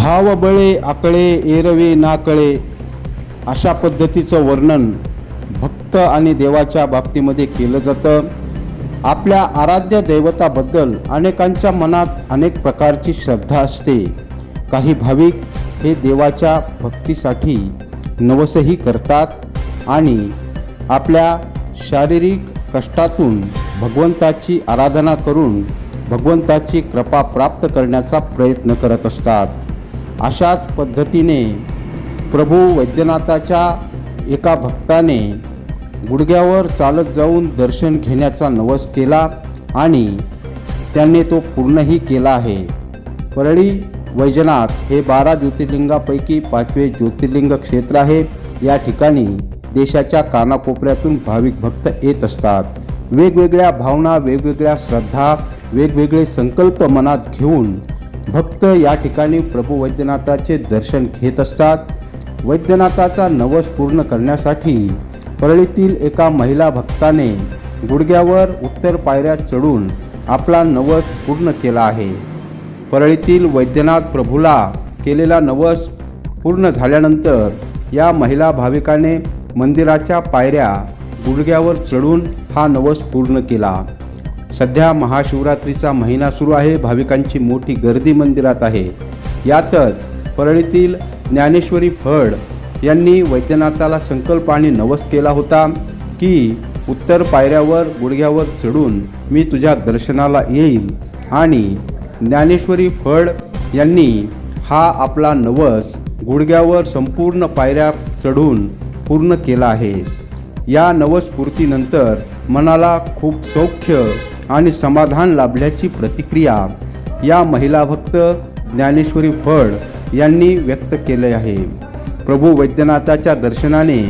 भावबळे आकळे airway नाकळे अशा पद्धतीचं वर्णन भक्त आणि देवाच्या बाबतीमध्ये केलं जातं. आपल्या आराध्य दैवताबद्दल अनेकांच्या मनात अनेक प्रकारची श्रद्धा असते. काही भाविक हे देवाच्या भक्तीसाठी नवसही करतात आणि आपल्या शारीरिक कष्टातून भगवंताची आराधना करून भगवंताची कृपा प्राप्त करण्याचा प्रयत्न करत असतात. अशाच पद्धतीने प्रभू वैद्यनाथाच्या एका भक्ताने गुडघ्यावर चालत जाऊन दर्शन घेण्याचा नवस केला आणि त्यांनी तो पूर्णही केला आहे. परळी वैजनाथ हे बारा ज्योतिर्लिंगापैकी पाचवे ज्योतिर्लिंग क्षेत्र आहे. या ठिकाणी देशाच्या कानाकोपऱ्यातून भाविक भक्त येत असतात. वेगवेगळ्या भावना वेगवेगळ्या श्रद्धा वेगवेगळे संकल्प मनात घेऊन भक्त या ठिकाणी प्रभू वैद्यनाथाचे दर्शन घेत असतात. वैद्यनाथाचा नवस पूर्ण करण्यासाठी परळीतील एका महिला भक्ताने गुडघ्यावर उत्तर पायऱ्या चढून आपला नवस पूर्ण केला आहे. परळीतील वैद्यनाथ प्रभूला केलेला नवस पूर्ण झाल्यानंतर या महिला भाविकाने मंदिराच्या पायऱ्या गुडघ्यावर चढून हा नवस पूर्ण केला. सध्या महाशिवरात्रीचा महिना सुरू आहे. भाविकांची मोठी गर्दी मंदिरात आहे. यातच परळीतील ज्ञानेश्वरी फड यांनी वैद्यनाथाला संकल्प आणि नवस केला होता की उत्तर पायऱ्यावर गुडघ्यावर चढून मी तुझ्या दर्शनाला येईल. आणि ज्ञानेश्वरी फड यांनी हा आपला नवस गुडघ्यावर संपूर्ण पायऱ्या चढून पूर्ण केला आहे. या नवस्फूर्तीनंतर मनाला खूप सौख्य आणि समाधान लाभल्याची प्रतिक्रिया या महिला भक्त ज्ञानेश्वरी फड यांनी व्यक्त केले आहे. प्रभू वैद्यनाथाच्या दर्शनाने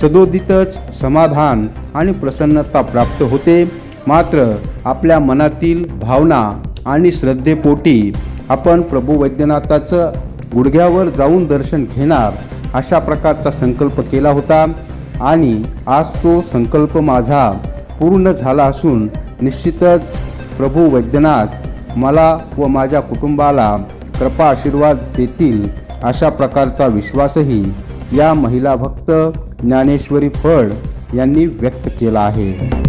सदोदितच समाधान आणि प्रसन्नता प्राप्त होते. मात्र आपल्या मनातील भावना आणि श्रद्धेपोटी आपण प्रभू वैद्यनाथाचं गुडघ्यावर जाऊन दर्शन घेणार अशा प्रकारचा संकल्प केला होता आणि आज तो संकल्प माझा पूर्ण झाला असून निश्चितच प्रभू वैद्यनाथ मला व माझ्या कुटुंबाला कृपा आशीर्वाद देतील अशा प्रकारचा विश्वासही या महिला भक्त ज्ञानेश्वरी फड यांनी व्यक्त केला आहे.